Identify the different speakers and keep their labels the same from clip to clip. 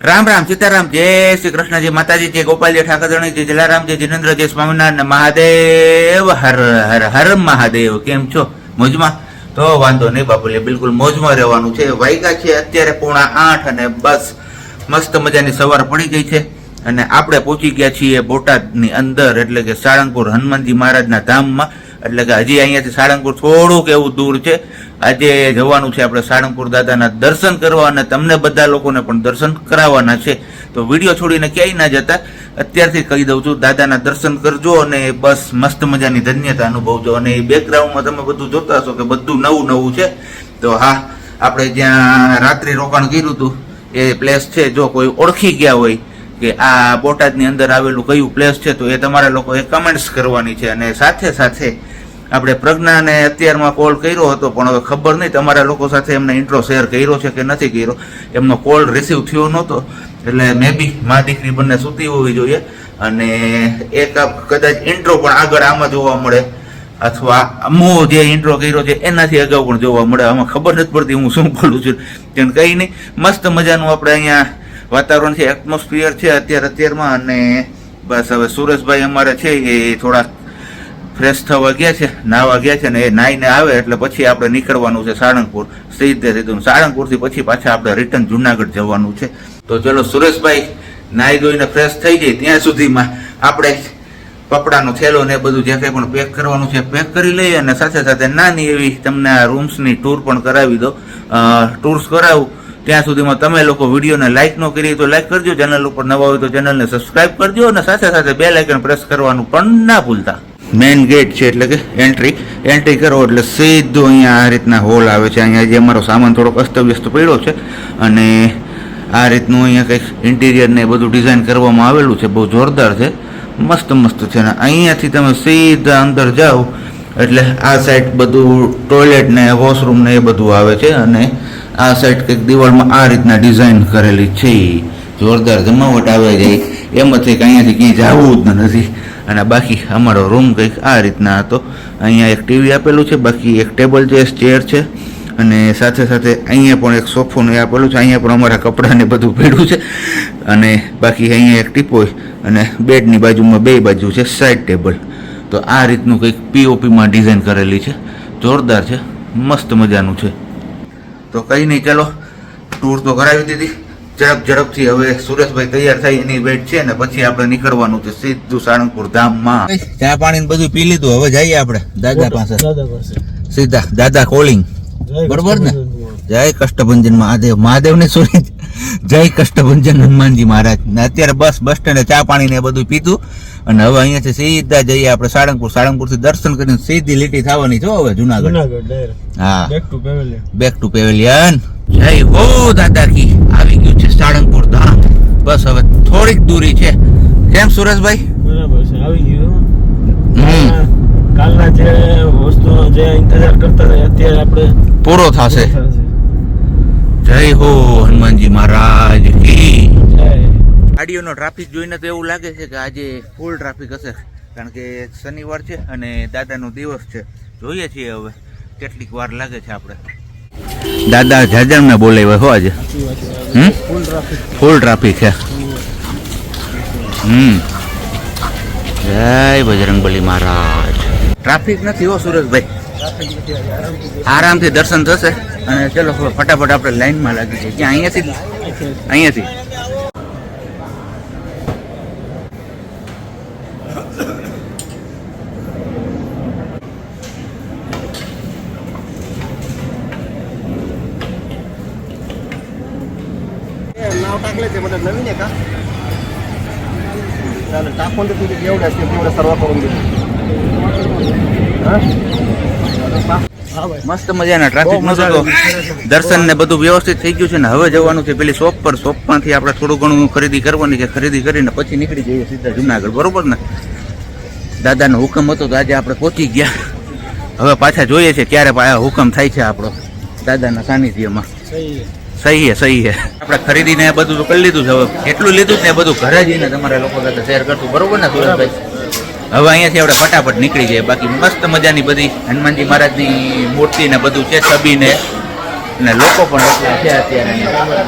Speaker 1: રામ રામ, સીતારામ, જય શ્રી કૃષ્ણજી, માતાજી, જય ગોપાલજી, ઠાકરજણી, જય જલારામ, જય જિનેન્દ્ર સ્વામિનારાયણ, મહાદેવ, હર હર હર મહાદેવ. કેમ છો? મોજમાં? તો વાંધો નહીં બાપુલે, બિલકુલ મોજમાં રહેવાનું છે. વાયગા છે અત્યારે પોણા આઠ અને બસ મસ્ત મજાની સવાર પડી ગઈ છે. અને આપણે પહોંચી ગયા છીએ બોટાદની અંદર, એટલે કે સાળંગપુર હનુમાનજી મહારાજના ધામમાં. એટલે કે હજી અહીંયાથી સાળંગપુર થોડુંક એવું દૂર છે. આજે જવાનું છે આપણે સાળંગપુર દાદાના દર્શન કરવા અને તમને બધા લોકોને પણ દર્શન કરાવવાના છે. તો વીડિયો છોડીને ક્યાંય ના જતા. અત્યારથી કહી દઉં છું, દાદાના દર્શન કરજો અને બસ મસ્ત મજાની ધન્યતા અનુભવજો. અને એ બેકગ્રાઉન્ડમાં તમે બધું જોતા હશો કે બધું નવું નવું છે. તો હા, આપણે જ્યાં રાત્રિ રોકાણ કર્યું હતું, એ પ્લેસ છે. જો કોઈ ઓળખી ગયા હોય કે આ બોટાદની અંદર આવેલું કયું પ્લેસ છે, તો એ તમારા લોકોએ કમેન્ટ્સ કરવાની છે. અને સાથે સાથે આપણે પ્રજ્ઞાને અત્યારમાં કોલ કર્યો હતો, પણ હવે ખબર નહીં, તમારા લોકો સાથે એમને ઇન્ટ્રો શેર કર્યો છે કે નથી કર્યો. એમનો કોલ રિસીવ થયો નહોતો, એટલે મે બી મા દીકરી બંને સૂતી હોવી જોઈએ. અને એક કદાચ ઇન્ટ્રો પણ આગળ આમાં જોવા મળે, અથવા હું જે ઇન્ટ્રો કર્યો છે, એનાથી અગાઉ પણ જોવા મળે. આમાં ખબર નથી પડતી હું શું બોલું છું. કેમ કંઈ નહીં, મસ્ત મજાનું આપણે અહીંયા વાતાવરણ છે એટમોસ્ફિયર છે અત્યારે અત્યારમાં, અને બસ હવે સુરેશભાઈ અમારે છે એ થોડા ફ્રેશ થવા ગયા છે, નાવા ગયા છે ને એ નાહીને આવે એટલે પછી આપણે નીકળવાનું છે સાળંગપુર. સીધે સીધું સાળંગપુરથી પછી પાછા આપણે રિટર્ન જુનાગઢ જવાનું છે. તો ચલો સુરેશભાઈ, નાહી ધોઈને ફ્રેશ થઈ જાય ત્યાં સુધીમાં આપણે કપડાનો થેલો ને બધું જે કંઈ પણ પેક કરવાનું છે પેક કરી લઈએ અને સાથે સાથે નાની એવી તમને આ રૂમ્સની ટૂર પણ કરાવી દો ટૂર્સ કરાવું. ત્યાં સુધીમાં તમે લોકો વિડીયોને લાઇક ન કરી તો લાઇક કરજો. ચેનલ ઉપર નવા હોય તો ચેનલને સબસ્ક્રાઇબ કરજો અને સાથે સાથે બે લાઇકન પ્રેસ કરવાનું પણ ના ભૂલતા. મેઇન ગેટ છે એટલે કે એન્ટ્રી એન્ટ્રી કરો એટલે સીધું અહીંયા આ રીતના હોલ આવે છે. અહીંયા જે અમારો સામાન થોડોક અસ્તવ્યસ્ત પડ્યો છે અને આ રીતનું અહીંયા કંઈક ઇન્ટિરિયર ને એ બધું ડિઝાઇન કરવામાં આવેલું છે. બહુ જોરદાર છે. મસ્ત મસ્ત છે. અને અહીંયાથી તમે સીધા અંદર જાઓ એટલે આ સાઈડ બધું ટોયલેટ ને વોશરૂમ ને એ બધું આવે છે અને આ સાઈડ કંઈક દિવાલમાં આ રીતના ડિઝાઇન કરેલી છે. જોરદાર જમાવટ આવે જાય એમાંથી અહીંયાથી ક્યાંય જવું જ નથી. અને બાકી અમારો રૂમ કંઈક આ રીતના હતો. અહીંયા એક ટીવી આપેલું છે, બાકી એક ટેબલ છે ચેર છે, અને સાથે સાથે અહીંયા પણ એક સોફોનું આપેલું છે, અહીંયા પણ અમારા કપડાને બધું ભેડું છે, અને બાકી અહીંયા એક ટીપોય અને બેડની બાજુમાં બે બાજુ છે સાઈડ ટેબલ તો આ રીતનું કંઈક પીઓપીમાં ડિઝાઇન કરેલી છે, જોરદાર છે, મસ્ત મજાનું છે. તો કંઈ નહીં, ચાલો ટૂર તો કરાવી દીધી. ઝડપ ઝડપથી હવે સુરેશભાઈ તૈયાર થાય એની વેટ છે ને પછી આપણે નીકળવાનું છે સીધું સાળંગપુર ધામમાં. ચા પાણી બધું પી લીધું. હવે જઈએ આપણે. દાદા પાસે. સીધા. દાદા કોલિંગ
Speaker 2: જય
Speaker 1: બરોબર ને? જય કષ્ટભંજન મહાદેવ. મહાદેવ ને સોરી જય કષ્ટભંજન હનુમાનજી મહારાજ. ને અત્યારે બસ બસ સ્ટેન્ડે ચા પાણી ને બધું પીધું. અને હવે અહીંયાથી સીધા જઈએ આપણે સાળંગપુર. સાળંગપુરથી દર્શન કરીને સીધી લીટી થવાની છો હવે જુનાગઢ.
Speaker 2: જુનાગઢ
Speaker 1: હા.
Speaker 2: Back to pavilion
Speaker 1: back to pavilion જય હો દાદાકી આવી ગયું છે સાળંગપુર ધામ. બસ હવે થોડીક દૂરી છે. કેમ સુરેશભાઈ?
Speaker 2: બરાબર છે આવી ગયું.
Speaker 1: હમ.
Speaker 2: કાલના જે વસ્તુનો જે ઇંતજાર કરતા હતા અત્યારે આપણે
Speaker 1: પૂરો થશે. જય હો હનુમાનજી મહારાજ કી
Speaker 2: જય.
Speaker 1: ગાડીઓનો ટ્રાફિક જોઈને તો એવું લાગે છે કે આજે ફૂલ ટ્રાફિક હશે. કારણ કે શનિવાર છે અને દાદાનો દિવસ છે. જોઈએ છીએ હવે કેટલીક વાર લાગે છે આપણે. દાદા જાજરને બોલાવ્યો હો આજે. હમ? ફૂલ ટ્રાફિક છે. હમ. જય બજરંગબલી મહારાજ. ટ્રાફિક નથી હો.
Speaker 2: આરામથી
Speaker 1: આરામથી દર્શન થશે અને ચલો ફટાફટ આપણે લાઈનમાં લાગી છે ક્યાં? અહીંયાથી અહીંયાથી?
Speaker 3: टाकले ते म्हणजे नवीन आहे का चालेल टाकून दे तुझे जेवढे असतील तेवढे सर्व करून दे
Speaker 2: હા ભાઈ
Speaker 1: મસ્ત મજાના ટ્રાફિક
Speaker 3: બહુ
Speaker 1: નતો
Speaker 3: મજા
Speaker 1: તો
Speaker 3: આવી.
Speaker 1: દર્શન ને બધું વ્યવસ્થિત થઈ ગયું છે ને હવે જવાનું છે પેલી શોપ પર શોપ માંથી આપણે થોડું ઘણું ખરીદી કરવાની છે ખરીદી કરીને પછી નીકળી જઈએ સીધા જુનાગઢ બરોબર ને દાદાનો હુકમ હતો તો આજે આપણે પહોંચી ગયા હવે પાછા જોઈએ છે ક્યારે પા- હુકમ થાય છે આપણો દાદાના સાનિધ્યમાં
Speaker 2: સહી
Speaker 1: હે સહી હે. આપણે ખરીદીને એ બધું તો કરી લીધું છે. હવે કેટલું લીધું ને એ બધું ઘરે જઈને તમારા લોકો સાથે શેર કરશું. બરોબર ને સુરેશભાઈ હવે અહીંયાથી આપણે ફટાફટ નીકળી જઈએ. બાકી મસ્ત મજાની બધી હનુમાનજી મહારાજની મૂર્તિ ને બધું છે છબી ને અને લોકો પણ એટલા છે અત્યારે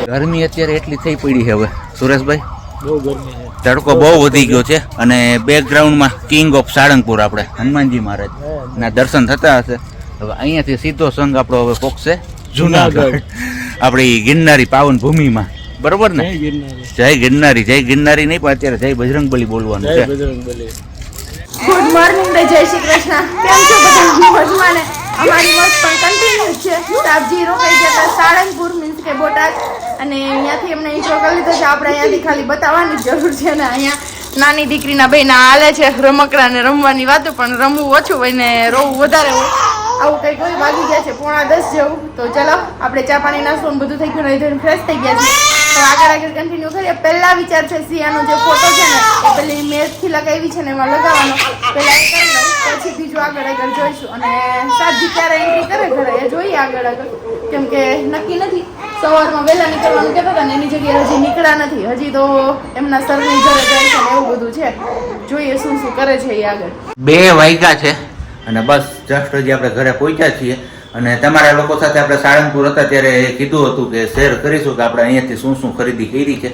Speaker 1: ગરમી અત્યારે એટલી થઈ પડી છે હવે. સુરેશભાઈ?
Speaker 2: બહુ ગરમી છે.
Speaker 1: તડકો બહુ વધી ગયો છે. અને બેકગ્રાઉન્ડમાં કિંગ ઓફ સાળંગપુર આપણે હનુમાનજી મહારાજ. ના દર્શન થતા હશે. હવે અહીંયાથી સીધો સંઘ આપણો હવે પોકશે જુનાગઢ.
Speaker 2: જુનાગઢ.
Speaker 1: આપણી ગિરનારી પાવન ભૂમિમાં. બરોબર ને?
Speaker 2: જય ગિરનારી.
Speaker 1: જય ગિરનારી નહીં પણ અત્યારે જય બજરંગબલી બોલવાનું છે.
Speaker 4: ગુડ મોર્નિંગ ને જય શ્રી કૃષ્ણ. કેમ છો બધા? મોજમાં ને અમારી મોજ પણ કન્ટિન્યુ છે. સાબજી રોકાઈ ગયા હતા સાળંગપુર મીન્સ કે બોટાદ. અને અહીંયાથી એમને ઇન્ટ્રો કરી લીધો છે. આપણે અહીંયાથી ખાલી બતાવવાની જરૂર છે ને અહીંયા નાની દીકરીના બેના હાલે છે રમકડા ને રમવાની વાતો પણ રમવું ઓછું હોય ને રોવું વધારે હોય. આવું કંઈક હોય, વાગી ગયા છે, પોણા દસ જેવું. તો ચલો, આપણે ચા પાણી નાસ્તો બધું થઈ ગયું નહીં ફ્રેશ થઈ ગયા છે તો આગળ આગળ કન્ટિન્યુ કરીએ. પહેલા વિચાર છે સિયાનો જે ફોટો છે ને, એ પેલી મેચથી લગાવી છે ને, એમાં લગાવવાનો. એ કરી લઉં, પછી બીજું આગળ આગળ જોઈશું. અને સાજી ક્યારે એન્ટ્રી કરે ઘરે એ જોઈએ આગળ આગળ. કેમ કે નક્કી નથી. સવારમાં વહેલા નીકળવાનું કહેતા હતા ને, એની જગ્યાએ હજી નીકળ્યા નથી. હજી તો એમના સરની ઘરે જાય છે એવું બધું છે. જોઈએ શું શું કરે છે એ આગળ.
Speaker 1: બે વાગ્યા છે. અને બસ જસ્ટ હજી આપણે ઘરે પહોંચ્યા છીએ. અને તમારા લોકો સાથે આપણે સાળંગપુર હતા ત્યારે એ કીધું હતું કે શેર કરીશું કે આપણે અહીંયાથી શું શું ખરીદી કરી છે.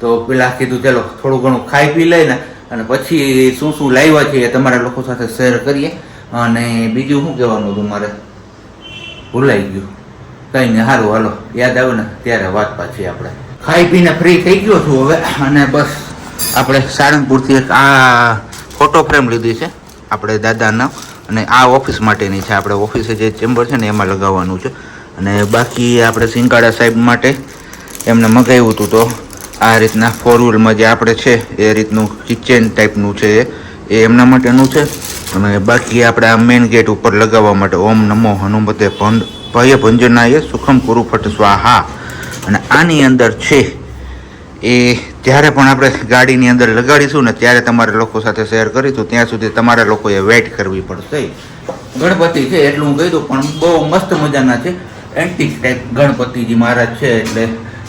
Speaker 1: તો પેલા કીધું, ચાલો, થોડું ઘણું ખાઈ પી લઈને અને પછી શું શું લાવ્યા છે એ તમારા લોકો સાથે શેર કરીએ. અને બીજું શું કહેવાનું હતું મારે? ભૂલાઈ ગયું. કંઈ નહીં સારું હાલો. યાદ આવે ને, ત્યારે વાત પાછી આપણે. ખાઈ પીને ફ્રી થઈ ગયો છું હવે. અને બસ આપણે સાળંગપુરથી એક આ ફોટો ફ્રેમ લીધી છે. આપણે દાદાના. અને આ ઓફિસ માટેની છે. આપણે ઓફિસે જે ચેમ્બર છે ને એમાં લગાવવાનું છે. અને બાકી આપણે સિંગાડા સાહેબ માટે એમને મગાવ્યું હતું તો આ રીતના ફોર વ્હીલમાં જે આપણે છે એ રીતનું કિચન ટાઈપનું છે એ. એમના માટેનું છે. અને બાકી આપણે આ મેઇન ગેટ ઉપર લગાવવા માટે ઓમ નમો હનુમતે ભંડ ભય ભંજનાય સુખમ કુરુ ફટ સ્વાહા. અને આની અંદર છે એ જ્યારે પણ આપણે ગાડીની અંદર લગાડીશું ને ત્યારે તમારા લોકો સાથે શેર કરીશું, ત્યાં સુધી તમારા લોકોએ વેઇટ કરવી પડશે. ગણપતિ છે એટલું હું કહી દઉં, પણ બહુ મસ્ત મજાના છે. એન્ટિક ટાઈપ ગણપતિજી મહારાજ છે એટલે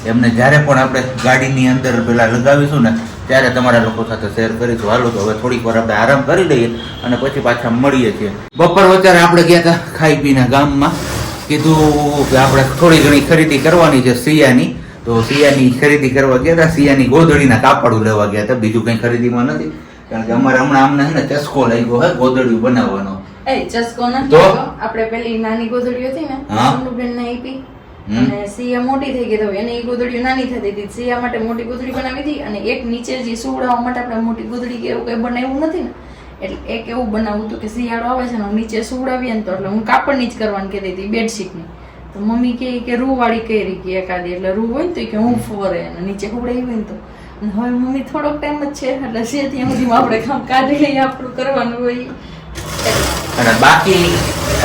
Speaker 1: એમને જ્યારે પણ આપણે ગાડીની અંદર પેલા લગાવીશું ને, ત્યારે તમારા લોકો સાથે શેર કરીશું. હાલો તો હવે થોડીક વાર આપણે આરામ કરી લઈએ અને પછી પાછા મળીએ છીએ. બપોર અત્યારે આપણે ગયા હતા ખાઈ પીને ગામમાં. કીધું કે આપણે થોડી ઘણી ખરીદી કરવાની છે સિયાની તો સિયાની ખરીદી કરવા ગયા હતા. સિયાની ગોદડીના કાપડું લેવા ગયા હતા. બીજું કંઈ ખરીદીમાં નથી. કારણ કે અમારે હમણાં અમને છે ને ચસ્કો લાગ્યો હે ગોદડિયું બનાવવાનો.
Speaker 4: એ ચસ્કો નથી આપણે પેલી નાની ગોદડીઓ હતી ને
Speaker 1: હા.
Speaker 4: ને આપી. અને સિયા મોટી થઈ ગઈ તો એને એ ગોદડીઓ નાની થતી હતી. સિયા માટે મોટી ગોદડી બનાવી હતી અને એક નીચે જે સુવડાવવા માટે આપણે મોટી ગોદડી કે એવું કઈ બનાવ્યું નથી ને એટલે એક એવું બનાવવું હતું કે શિયાળો આવે છે ને નીચે સુવડાવીએ ને તો એટલે હું કાપડની જ કરવાની કહેતી હતી બેડશીટની. તો મમ્મી કહે કે રૂ વાળી કરી કે એકાદી, એટલે રૂ હોય ને તો કે હું ફોરે અને નીચે હુવડાવી હોય તો. હવે મમ્મી થોડોક ટાઈમ જ છે, એટલે છે ત્યાં સુધી આપણે કામ કાઢી લઈએ, આપણું કરવાનું હોય.
Speaker 1: અને બાકી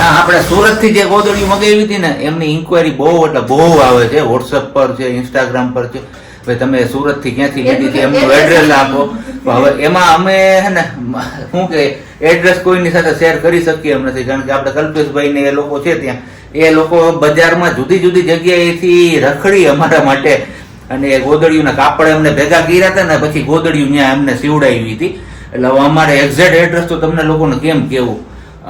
Speaker 1: આપણે સુરતથી જે ગોદડી મગાવી હતી ને, એમની ઇન્કવાયરી બહુ, એટલે બહુ આવે છે. વોટ્સઅપ પર છે ઇન્સ્ટાગ્રામ પર છે. ભાઈ તમે સુરતથી ક્યાંથી લીધી હતી? એમનું એડ્રેસ આપો. તો હવે એમાં અમે હે ને શું કે એડ્રેસ કોઈની સાથે શેર કરી શકીએ એમ નથી કારણ કે આપણે કલ્પેશભાઈ ને એ લોકો છે ત્યાં. એ લોકો બજારમાં જુદી જુદી જગ્યાએથી રખડી અમારા માટે અને એ ગોદડીયુંના કાપડ એમને ભેગા કર્યા હતા ને પછી ગોદડીયું ત્યાં એમને સીવડાવી હતી. એટલે અમારે એક્ઝેક્ટ એડ્રેસ તો તમને લોકોને કેમ કેવું?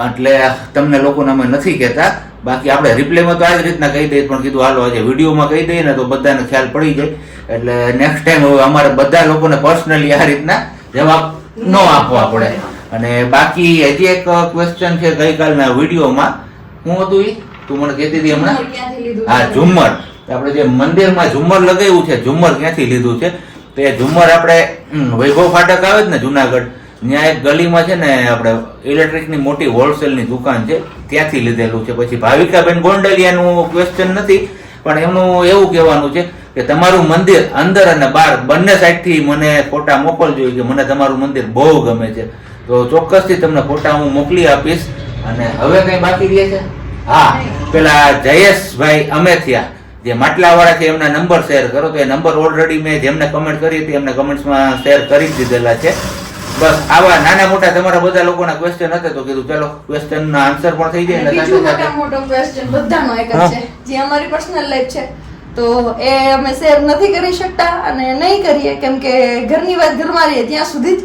Speaker 1: એટલે તમને લોકોને અમે નથી કહેતા. બાકી આપણે રિપ્લેમાં તો આ જ રીતના કહી દઈએ પણ કીધું હાલો આજે વિડીયોમાં કહી દઈએ ને તો બધાને ખ્યાલ પડી જાય. એટલે નેક્સ્ટ ટાઈમ હવે અમારે બધા લોકોને પર્સનલી આ રીતના જવાબ ન આપવા પડે. અને બાકી હજી એક ક્વેશ્ચન છે ગઈકાલના વિડીયોમાં. શું હતું ઈ? તું મને કહેતી હતી હમણાં? હા ઝુમ્મર. આપણે જે મંદિરમાં ઝુમ્મર લગાવ્યું છે ઝુમ્મર ક્યાંથી લીધું છે? તો એ ઝુમ્મર આપણે વૈભવ ફાટક આવે જ ને જુનાગઢ ત્યાં એક ગલીમાં છે ને આપણે ઇલેક્ટ્રિકની મોટી હોલસેલની દુકાન છે ત્યાંથી લીધેલું છે. પછી ભાવિકાબેન ગોંડલિયાનું ક્વેશ્ચન નથી પણ એમનું એવું કહેવાનું છે કે તમારું મંદિર અંદર અને બહાર બંને સાઈડથી મને ફોટા મોકલજો કે મને તમારું મંદિર બહુ ગમે છે. તો ચોક્કસથી તમને ફોટા હું મોકલી આપીશ અને હવે કઈ બાકી રહે છે? હા પેલા જયેશભાઈ અમેથિયા જે માટલા વાળા છે એમના નંબર શેર કરો તો એ નંબર ઓલરેડી મેં જેમને કમેન્ટ કરી હતી એમને કમેન્ટ્સમાં શેર કરી દીધેલા છે. બસ આવા નાના મોટા તમારા બધા લોકોના ક્વેશ્ચન હતા તો કીધું ચલો ક્વેશ્ચન ના આન્સર પણ થઈ જાય ને
Speaker 4: બીજું મોટા મોટો ક્વેશ્ચન બધાનો એક જ છે જે અમારી પર્સનલ લાઈફ છે. તો એ અમે શેર નથી કરી શકતા અને નહીં કરીએ કેમ કે ઘરની વાત ઘરમાં રહીએ ત્યાં સુધી જ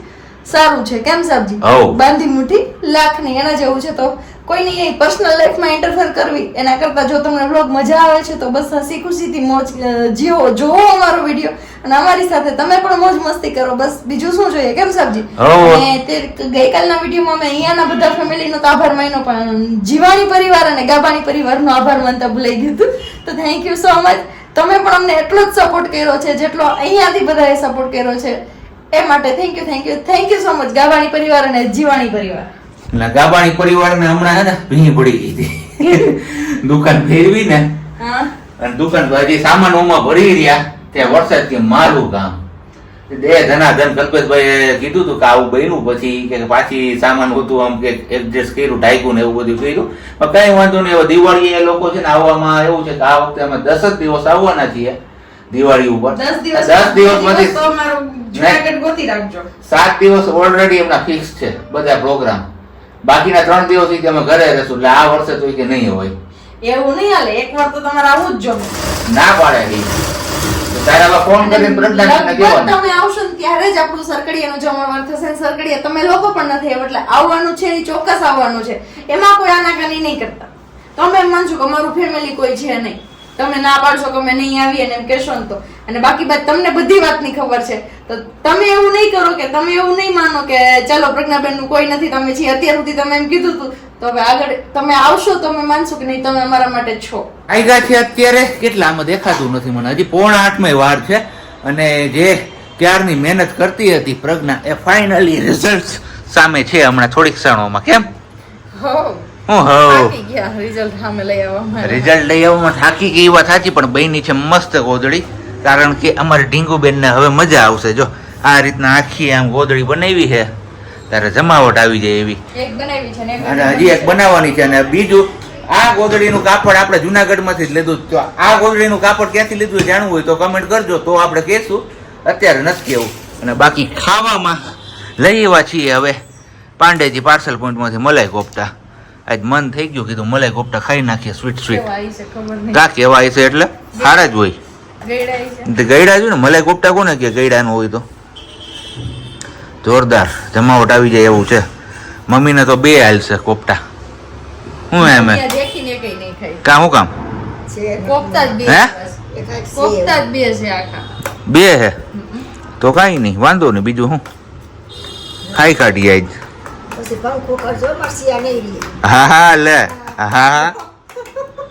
Speaker 4: સારું છે. કેમ સાહેબજી. બાંધી મુઠ્ઠી લાખની એના જેવું છે તો કોઈની પર્સનલ લાઈફમાં ઇન્ટરફેર કરવી એના કરતાં જો તમને વ્લોગ મજા આવે છે તો બસ હસી ખુશીથી મોજ જીવો જોવો અમારો વીડિયો અને અમારી સાથે તમે પણ મોજ મસ્તી કરો. બસ બીજું શું જોઈએ? કેમ સાબજી?
Speaker 1: હોવ.
Speaker 4: અને તે ગઈકાલના વિડીયોમાં મેં અહીંયાના બધા ફેમિલીનો તો આભાર માન્યો પણ જીવાણી પરિવાર અને ગાબાણી પરિવારનો આભાર માનતા ભૂલાઈ ગયું હતું. તો થેન્ક યુ સો મચ તમે પણ અમને એટલો જ સપોર્ટ કર્યો છે જેટલો અહીંયાથી બધાએ સપોર્ટ કર્યો છે. એ માટે thank you thank you thank you so much Gabani પરિવાર અને જીવાણી પરિવાર.
Speaker 1: એટલે ગાબાણી પરિવારને હમણાં હે ને ભીની પડી ગઈ હતી. દુકાન ફેરવી ને
Speaker 4: હા.
Speaker 1: અને દુકાન હજી સામાન ઓમાં ભરી રહ્યા ત્યાં વરસાદ કે મારું કામ બે ધનાધન કલ્પેશભાઈ કીધું હતું કે આવું બન્યું પછી કે પાછી સામાન હતું આમ કે એડજસ્ટ કર્યું ઢાંક્યું ને એવું બધું કર્યું. પણ કઈ વાંધો નહીં હવે દિવાળી એ લોકો છે ને આવવામાં એવું છે કે આ વખતે અમે દસ જ દિવસ આવવાના છીએ દિવાળી ઉપર.
Speaker 4: દસ દિવસ રાખજો.
Speaker 1: સાત દિવસ ઓલરેડી એમના ફિક્સ છે બધા પ્રોગ્રામ બાકીના ત્રણ દિવસથી અમે ઘરે રહેશું એટલે આ વર્ષે તો કે નહીં હોય.
Speaker 4: એવું નહીં હાલે એકવાર તો તમારે આવું જ જોવે.
Speaker 1: ના પાડે ઈ. તો તારા બા ફોન કરીને પ્રજ્ઞાને કહેવાનું
Speaker 4: તમે આવશો ને ત્યારે જ આપણું સરકડીયાનું જમણવાર થશે ને સરકડીયા તમે લોકો પણ નથી એટલે આવવાનું છે એ ચોક્કસ આવવાનું છે. એમાં કોઈ આનાકાની નહીં કરતા. તમે એમ માનશો કે અમારું ફેમિલી કોઈ છે નહીં. તમે ના પાડશો કે અમે નહીં આવીએ ને એમ કહેશો ને તો. અને બાકી બાદ તમને બધી વાતની ખબર છે. તો તમે એવું નહીં કરો કે તમે એવું નહીં માનો કે ચાલો પ્રજ્ઞાબેનનું કોઈ નથી તમે છીએ અત્યાર સુધી તમે એમ કીધું હતું તો હવે આગળ તમે આવશો તમે માનશો કે નહીં તમે અમારા માટે છો.
Speaker 1: આવ્યા છે અત્યારે કેટલા આમાં દેખાતું નથી મને. હજી પોણા આઠમાં વાર છે અને જે ત્યારની મહેનત કરતી હતી પ્રજ્ઞા એ ફાઇનલી રિઝલ્ટ સામે છે હમણાં થોડીક ક્ષણોમાં. કેમ?
Speaker 4: રિઝલ્ટ લઈ આવવામાં.
Speaker 1: રિઝલ્ટ લઈ આવવામાં થાકી ગઈ વાત સાચી પણ બહેની છે મસ્ત ગોદડી. કારણ કે અમારી ઢીંગુબેનને હવે મજા આવશે. જો આ રીતના આખી આમ ગોદડી બનાવી છે. ત્યારે જમાવટ આવી જાય એવી. અને હજી એક બનાવવાની છે અને બીજું આ ગોદડીનું કાપડ આપણે જુનાગઢમાંથી જ લીધું તો આ ગોદડીનું કાપડ ક્યાંથી લીધું જાણવું હોય તો કમેન્ટ કરજો તો આપણે કહેશું અત્યારે નથી કહેવું અને બાકી ખાવામાં લઈ એવા છીએ હવે. પાંડેજી પાર્સલ પોઈન્ટમાંથી મલાઈ કોફતા. આજ મન થઈ ગયું કીધું મલાઈ કોફતા ખાઈ નાખીએ સ્વીટ સ્વીટ
Speaker 4: કેવા આવી છે
Speaker 1: કા એટલે સારા જ હોય.
Speaker 4: ગયડા જ છે
Speaker 1: ને મલાઈ કોફતા કોને કે ગયડાનું હોય તો? જોરદાર. જમાવટ આવી જાય એવું છે. મમ્મીને તો બે હાલશે કોપટા હું એમ કામ હું કામ
Speaker 4: બે
Speaker 1: હે?
Speaker 4: છે. કોફતા જ બે છે આખા.
Speaker 1: બે હે? તો કાંઈ નહીં વાંધો નહીં બીજું હું? ખાઈ કાઢીએ આજ. હા હા લે. હા હા.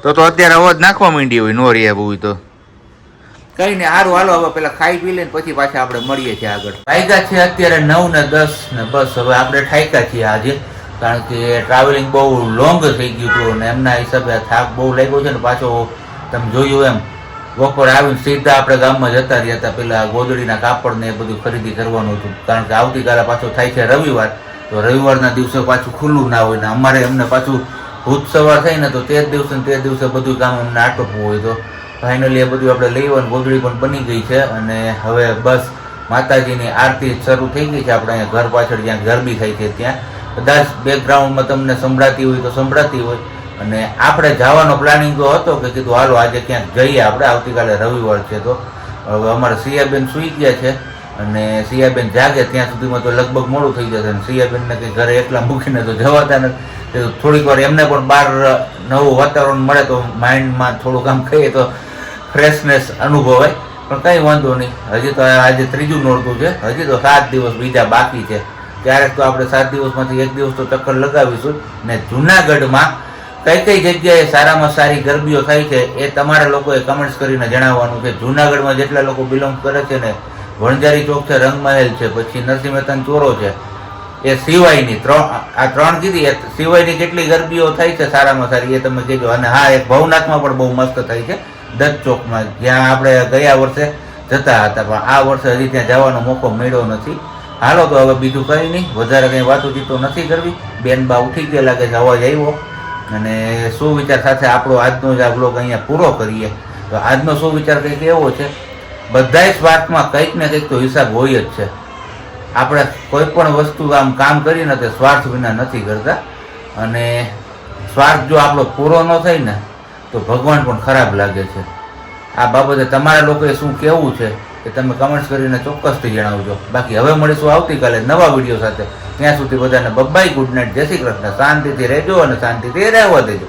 Speaker 1: તો તો અત્યારે અવાજ નાખવા માંડી હોય નો રે હોય તો. કઈ ને સારું હાલો, હવે પેલા ખાઈ પી લઈને પછી પાછા આપણે મળીએ છીએ આગળ. ઠાયકા છે અત્યારે નવ ને દસ ને બસ, હવે આપણે ઠાયકા છીએ આજે, કારણ કે ટ્રાવેલિંગ બહુ લોંગ થઈ ગયું હતું અને એમના હિસાબે થાક બહુ લાગ્યો છે ને પાછો તમે જોયું એમ, બપોરે આવીને સીધા આપણે ગામમાં જતા રહ્યા હતા, પેલા ગોદડીના કાપડ ને એ બધું ખરીદી કરવાનું હતું. કારણ કે આવતીકાલે પાછો થાય છે રવિવાર, તો રવિવારના દિવસે પાછું ખુલ્લું ના હોય ને અમારે એમને પાછું ભૂત સવાર થાય ને તો તે જ દિવસે તે દિવસે બધું કામ અમને આટોપવું હોય તો ફાઇનલી એ બધું આપણે લઈ અને ગોદડી પણ બની ગઈ છે અને હવે બસ માતાજીની આરતી શરૂ થઈ ગઈ છે. આપણે અહીંયા ઘર પાછળ જ્યાં ગરબી થાય છે ત્યાં. કદાચ બેકગ્રાઉન્ડમાં તમને સંભળાતી હોય તો સંભળાતી હોય. અને આપણે જવાનો પ્લાનિંગ તો હતો કે કીધું હાલો આજે ક્યાંક જઈએ આપણે. આવતીકાલે રવિવાર છે તો. હવે અમારા સિયાબેન સૂઈ ગયા છે અને સિયાબેન જાગે ત્યાં સુધીમાં તો લગભગ મોડું થઈ જશે. અને સિયાબેનને કંઈ ઘરે એકલા મૂકીને તો જવાતા નથી. થોડીક વાર એમને પણ બહાર નવું વાતાવરણ મળે તો માઇન્ડમાં થોડું કામ કહીએ તો ફ્રેશનેસ અનુભવાય. પણ કંઈ વાંધો નહીં. હજી તો આજે ત્રીજું નોરતું છે. હજી તો સાત દિવસ બીજા બાકી છે. ક્યારેક તો આપણે સાત દિવસમાંથી એક દિવસ તો ચક્કર લગાવીશું. ને જુનાગઢમાં કઈ કઈ જગ્યાએ સારામાં સારી ગરબીઓ થાય છે એ તમારા લોકોએ કમેન્ટ્સ કરીને જણાવવાનું છે જુનાગઢમાં જેટલા લોકો બિલોંગ કરે છે ને વણજારી ચોક છે, રંગમહેલ છે, પછી નરસિંહ મહેતાન ચોરો છે, એ સિવાયની ત્રણ, આ ત્રણ કીધી, એ સિવાયની કેટલી ગરબીઓ થાય છે સારામાં સારી એ તમે કહેજો. અને હા, એક ભવનાથમાં પણ બહુ મસ્ત થાય છે. દત્ત ચોકમાં જ્યાં આપણે ગયા વર્ષે જતા હતા, પણ આ વર્ષે હજી ત્યાં જવાનો મોકો મળ્યો નથી. હાલો તો હવે બીજું કંઈ નહીં, વધારે કંઈ વાતો તો નથી કરવી. બેન બા ઉઠી ગયા, લાગે છે અવાજ આવ્યો. અને સુવિચાર સાથે આપણો આજનો જ આ બ્લોગ અહીંયા પૂરો કરીએ? તો આજનો સુવિચાર કંઈક એવો છે? બધાય સ્વાર્થમાં કંઈક ને કંઈક તો હિસાબ હોય જ છે. આપણે કોઈ પણ વસ્તુ આમ કામ કરીને તે સ્વાર્થ વિના નથી કરતા. અને સ્વાર્થ જો આપણો પૂરો ન થાય ને તો ભગવાન પણ ખરાબ લાગે છે. આ બાબતે તમારા લોકોએ શું કહેવું છે એ તમે કમેન્ટ્સ કરીને ચોક્કસથી જણાવજો. બાકી હવે મળીશું આવતીકાલે નવા વીડિયો સાથે. ત્યાં સુધી બધાને બબ્બાઈ ગુડ નાઇટ જય શ્રી કૃષ્ણ. શાંતિથી રહેજો અને શાંતિથી રહેવા દેજો.